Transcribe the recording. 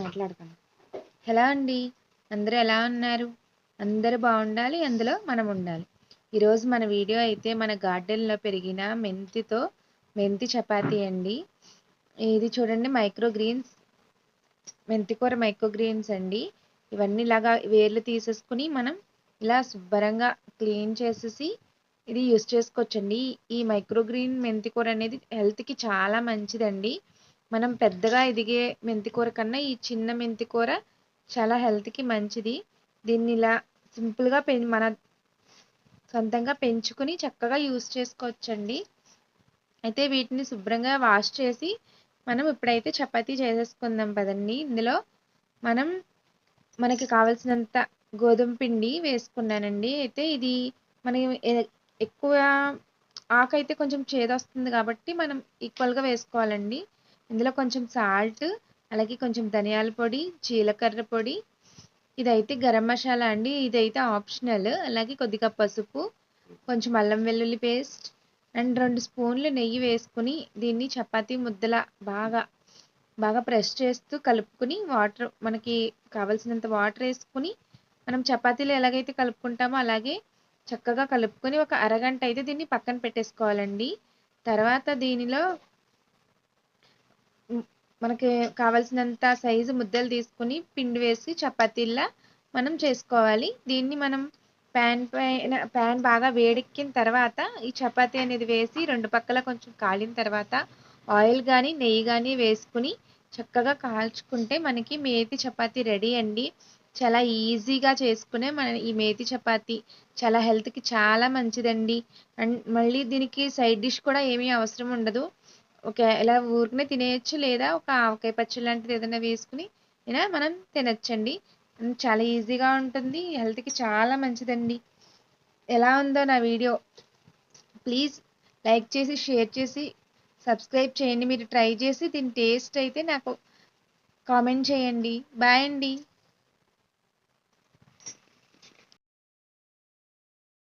మాట్లాడతాను. హలో అండి. అందరూ ఎలా ఉన్నారు? అందరూ బాగుండాలి అందులో మనం ఉండాలి. ఈరోజు మన వీడియో అయితే మన గార్డెన్లో పెరిగిన మెంతితో మెంతి చపాతీ అండి. ఇది చూడండి మైక్రో గ్రీన్స్ మెంతికూర మైక్రో గ్రీన్స్ అండి. ఇవన్నీ ఇలాగా వేర్లు తీసేసుకుని మనం ఇలా శుభ్రంగా క్లీన్ చేసేసి ఇది యూస్ చేసుకోవచ్చండి. ఈ మైక్రో గ్రీన్ మెంతికూర అనేది హెల్త్కి చాలా మంచిదండి. మనం పెద్దగా ఎదిగే మెంతికూర కన్నా ఈ చిన్న మెంతికూర చాలా హెల్త్కి మంచిది. దీన్ని ఇలా సింపుల్గా పె మన సొంతంగా పెంచుకుని చక్కగా యూస్ చేసుకోవచ్చండి. అయితే వీటిని శుభ్రంగా వాష్ చేసి మనం ఇప్పుడైతే చపాతీ చేసేసుకుందాం కదండి ఇందులో మనం మనకి కావలసినంత గోధుమ పిండి వేసుకున్నానండి. అయితే ఇది మనం ఎక్కువ ఆకైతే కొంచెం చేదొస్తుంది కాబట్టి మనం ఈక్వల్గా వేసుకోవాలండి. ఇందులో కొంచెం సాల్ట్ అలాగే కొంచెం ధనియాల పొడి జీలకర్ర పొడి. ఇదైతే గరం మసాలా అండి. ఇదైతే ఆప్షనల్ అలాగే కొద్దిగా పసుపు కొంచెం అల్లం వెల్లుల్లి పేస్ట్ అండ్ రెండు స్పూన్లు నెయ్యి వేసుకుని దీన్ని చపాతీ ముద్దల బాగా బాగా ప్రెస్ చేస్తూ కలుపుకుని వాటర్ మనకి కావలసినంత వాటర్ వేసుకుని మనం చపాతీలు ఎలాగైతే కలుపుకుంటామో అలాగే చక్కగా కలుపుకొని ఒక అరగంట అయితే దీన్ని పక్కన పెట్టేసుకోవాలండి. తర్వాత దీనిలో మనకి కావలసినంత సైజు ముద్దలు తీసుకుని పిండి వేసి చపాతీల్లా మనం చేసుకోవాలి. దీన్ని మనం ప్యాన్ పైన ప్యాన్ బాగా వేడెక్కిన తర్వాత ఈ చపాతీ అనేది వేసి రెండు పక్కల కొంచెం కాలిన తర్వాత ఆయిల్ కానీ నెయ్యి కానీ వేసుకుని చక్కగా కాల్చుకుంటే మనకి మేతి చపాతీ రెడీ అండి. చాలా ఈజీగా చేసుకునే మన ఈ మేతి చపాతీ చాలా హెల్త్కి చాలా మంచిదండి. అండ్ మళ్ళీ దీనికి సైడ్ డిష్ కూడా ఏమీ అవసరం ఉండదు. ఒక ఇలా ఊరికనే తినేయచ్చు లేదా ఒక ఆవకాయ పచ్చడి లాంటిది ఏదైనా వేసుకుని ఇలా మనం తినచ్చండి. చాలా ఈజీగా ఉంటుంది. హెల్త్కి చాలా మంచిదండి. ఎలా ఉందో నా వీడియో. ప్లీజ్ లైక్ చేసి షేర్ చేసి సబ్స్క్రైబ్ చేయండి. మీరు ట్రై చేసి దీని టేస్ట్ అయితే నాకు కామెంట్ చేయండి. బాయ్ అండి.